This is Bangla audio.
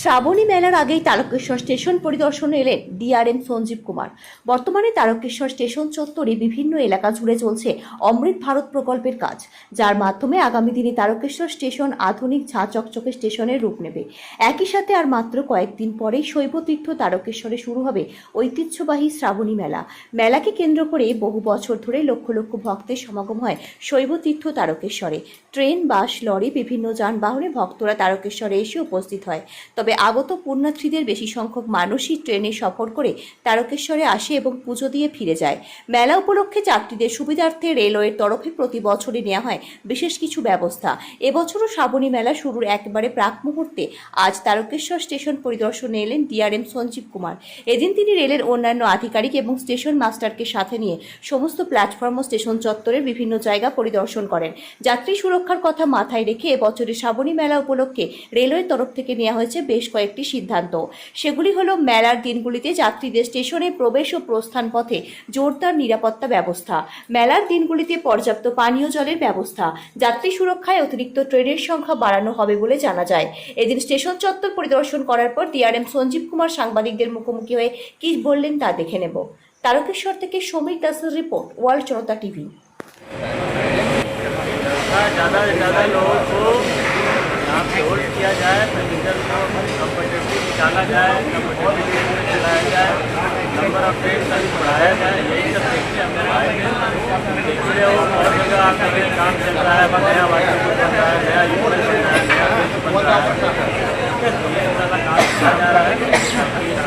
শ্রাবণী মেলার আগেই তারকেশ্বর স্টেশন পরিদর্শনে এলেন ডিআরএম সঞ্জীব কুমার। বর্তমানে তারকেশ্বর স্টেশন চত্বরে বিভিন্ন এলাকা জুড়ে চলছে অমৃত ভারত প্রকল্পের কাজ, যার মাধ্যমে আগামী দিনে তারকেশ্বর স্টেশন আধুনিক ঝাঁ চকচকে স্টেশনের রূপ নেবে। একই সাথে আর মাত্র কয়েকদিন পরেই শৈবতীর্থ তারকেশ্বরে শুরু হবে ঐতিহ্যবাহী শ্রাবণী মেলা। মেলাকে কেন্দ্র করে বহু বছর ধরে লক্ষ লক্ষ ভক্তের সমাগম হয় শৈবতীর্থ তারকেশ্বরে। ট্রেন, বাস, লরি, বিভিন্ন যানবাহনে ভক্তরা তারকেশ্বরে এসে উপস্থিত হয়। তবে আগত পুণ্যার্থীদের বেশি সংখ্যক মানুষই ট্রেনে সফর করে তারকেশ্বরে আসে এবং পুজো দিয়ে ফিরে যায়। মেলা উপলক্ষে যাত্রীদের সুবিধার্থে রেলওয়ের তরফে প্রতি বছরই নেওয়া হয় বিশেষ কিছু ব্যবস্থা। এবছরও শ্রাবণী মেলা শুরুর একেবারে প্রাক মুহূর্তে আজ তারকেশ্বর স্টেশন পরিদর্শনে এলেন ডিআরএম সঞ্জীব কুমার। এদিন তিনি রেলের অন্যান্য আধিকারিক এবং স্টেশন মাস্টারকে সাথে নিয়ে সমস্ত প্ল্যাটফর্ম ও স্টেশন চত্বরের বিভিন্ন জায়গা পরিদর্শন করেন। যাত্রী সুরক্ষার কথা মাথায় রেখে এবছরের শ্রাবণী মেলা উপলক্ষে রেলওয়ের তরফ থেকে নেওয়া হয়েছে বেশ কয়েকটি সিদ্ধান্ত। সেগুলি হলো, মেলার দিনগুলিতে যাত্রীদের স্টেশনে প্রবেশ ও প্রস্থান পথে জোরদার নিরাপত্তা ব্যবস্থা, মেলার দিনগুলিতে পর্যাপ্ত পানীয় জলের ব্যবস্থা, যাত্রী সুরক্ষায় অতিরিক্ত ট্রেনের সংখ্যা বাড়ানো হবে বলে জানা যায়। এদিন স্টেশন চত্বর পরিদর্শন করার পর ডিআরএম সঞ্জীব কুমার সাংবাদিকদের মুখোমুখি হয়ে কি বললেন তা দেখে নেব। তারকেশ্বর থেকে সমীর দাসের রিপোর্ট, ওয়ার্ল্ড জনতা টিভি। निकाला जाए चलाया जाए, नंबर ऑफ़ पेड का भी बढ़ाया जाए, यही सब देखते हम आएँगे बहुत जगह आकर काम चल रहा है नया वाटर बन रहा है, नया यूपल बन रहा है, नया बन रहा है। तो काम किया जा रहा है। ताकि इस